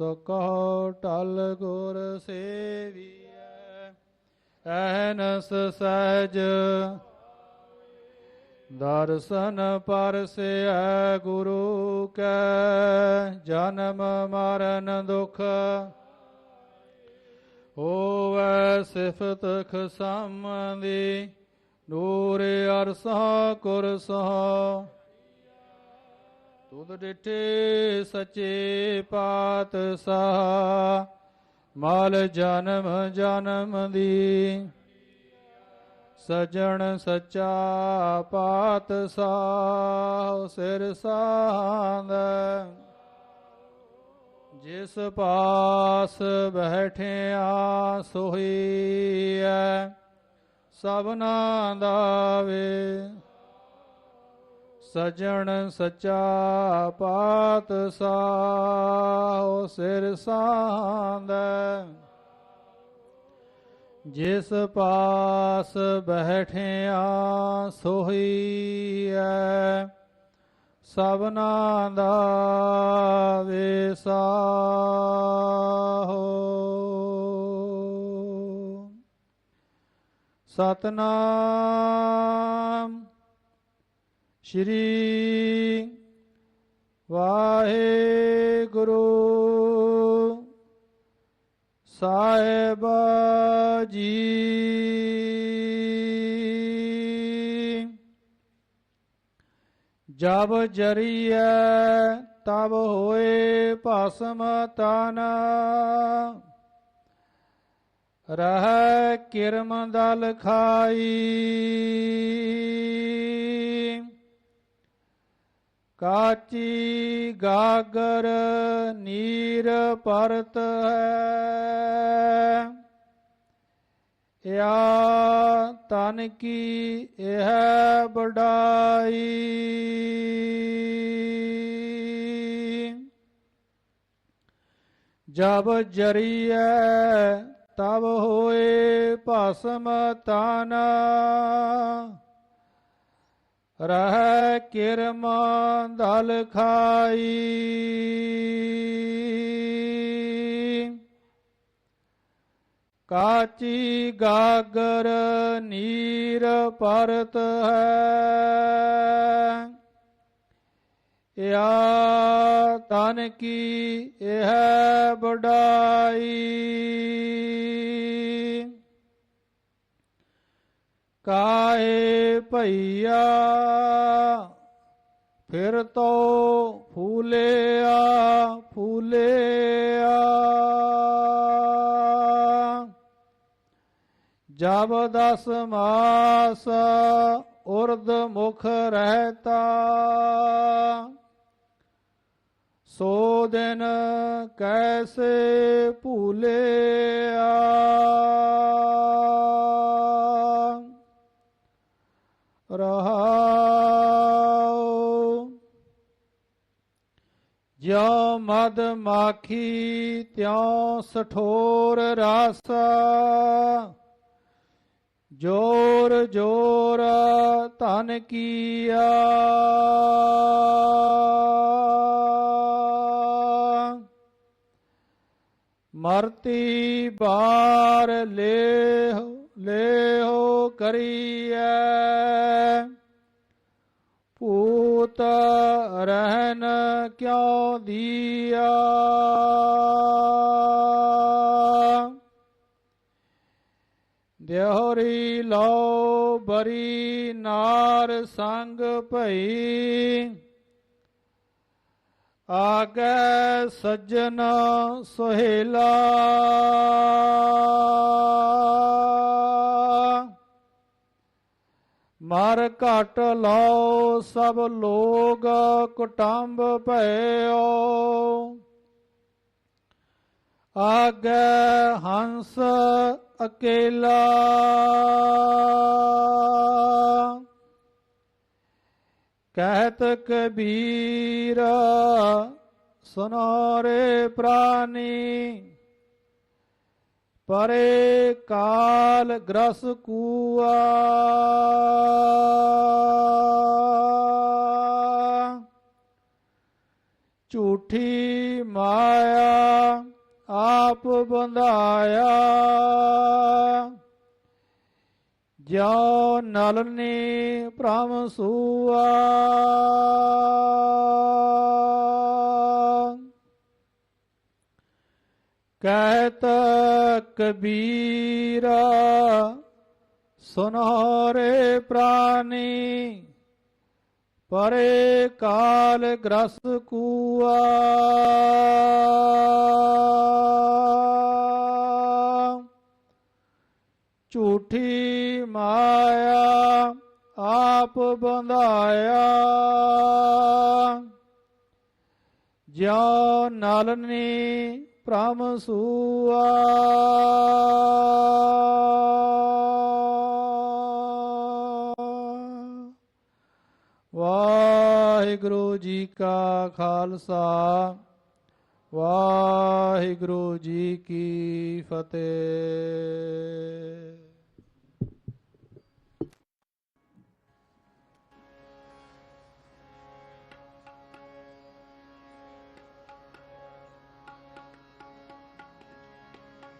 ਸੋ ਕਹੋ ਟਲ ਗੁਰ ਸੇਵੀਐ, ਐਨਸ ਸਹਿਜ ਦਰਸ਼ਨ ਪਰਸੈ ਗੁਰੂ ਕੈ, ਜਨਮ ਮਰਨ ਦੁਖ ਹੋਵੈ ਸਿਫਤ ਖਸਮਦੀ ਨੂਰ ਅਰਸਾ ਕੁਰਸਾ ਤੁਧ ਡਿਠੇ ਸੱਚੇ ਪਾਤ ਸਾ ਮਲ ਜਨਮ ਜਨਮ ਦੀ। ਸਜਣ ਸੱਚਾ ਪਾਤ ਸਾਹ ਸਿਰ ਸਾਂਦ। ਜਿਸ ਪਾਸ ਬੈਠਿਆ ਸੋਹੀਐ, ਸਭਨਾ ਦਾ ਵੇ। ਸਜਣ ਸੱਚਾ ਪਾਤ ਸਾਹ ਸਿਰ ਸਾਂਦ ਜਿਸ ਪਾਸ ਬੈਠਿਆ ਸੋਹੀਐ ਸਭਨਾ ਦਾ ਵੇਸਾਹੋ। ਸਤਨਾਮ ਸ਼੍ਰੀ ਵਾਹਿਗੁਰੂ ਸਾਹਿਬ ਜੀ। ਜਬ ਜਰੀਐ ਤਬ ਹੋਏ ਭਸਮ ਤਨ। ਰਹਿ ਕਿਰਮ ਦਲ ਖਾਈ। ਕਾਚੀ ਗਾਗਰ ਨੀਰ ਪਰਤ ਹੈ। ਯਾ ਤਨ ਕੀ ਇਹ ਬੜਾਈ ਜਬ ਜਰੀਐ ਤਬ ਹੋਏ ਭਸਮ ਤਨ। ਰਹਿ ਕਿਰਮ ਦਲ ਖਾਈ। ਕਾਚੀ ਗਾਗਰ ਨੀਰ ਪਰਤ ਹੈ। ਯਾ ਤਨ ਕੀ ਇਹ ਬੜਾਈ ਕਾਏ ਭਈਆ ਫਿਰ ਤੋ ਫੂਲਿਆ ਫੂਲਿਆ ਜਬ ਦਸ ਮਾਸ ਉਰਦ ਮੁਖ ਰਹਤਾ ਸੋ ਦਿਨ ਕੈਸੇ ਭੂਲਿਆ ਰਹਾਉ। ਜਿਉ ਮਦ ਮਾਖੀ ਤਿਉ ਸਠੋਰ ਰਾਸਾ। ਜੋਰ ਜੋਰ ਧਨ ਕੀਆ। ਮਰਤੀ ਬਾਰ ਲੇਹ ਲੇਹੋ ਕਰੀਐ। ਭੂਤ ਰਹਿਨ ਕਿਉ ਦੀਆ ਦੇਹਰੀ ਲਓ ਬਰੀ ਨਾਰ ਸੰਗ ਭਈ। ਆਗੈ ਸੱਜਣ ਸੁਹੇਲਾ। ਮਰ ਘਟ ਲਾਓ, ਸਭ ਲੋਗ ਕੁਟੰਬ ਭਇਓ। ਆਗੈ ਹੰਸ ਅਕੇਲਾ। ਕਹਿਤ ਕਬੀਰ ਸੁਨੋ ਰੇ ਪ੍ਰਾਨੀ। ਪਰੇ ਕਾਲ ਗ੍ਰਸ ਕੂਆ। ਝੂਠੀ ਮਾਇਆ ਆਪ ਬੰਧਾਇਆ। ਜੋ ਨਲਨੀ ਭ੍ਰਮ ਸੂਆ। ਕਹਿਤ ਕਬੀਰਾ ਸੁਨਹਰੇ ਪ੍ਰਾਨੀ ਪਰੇ ਕਾਲ ਗ੍ਰਸ ਕੂਆ। ਝੂਠੀ ਮਾਇਆ ਆਪ ਬੰਧਾਇਆ। ਜਿਉ ਨਲਨੀ ਭ੍ਰਮ ਸੂਆ। ਵਾਹਿਗੁਰੂ ਜੀ ਕਾ ਖਾਲਸਾ ਵਾਹਿਗੁਰੂ ਜੀ ਕੀ ਫਤਿਹ।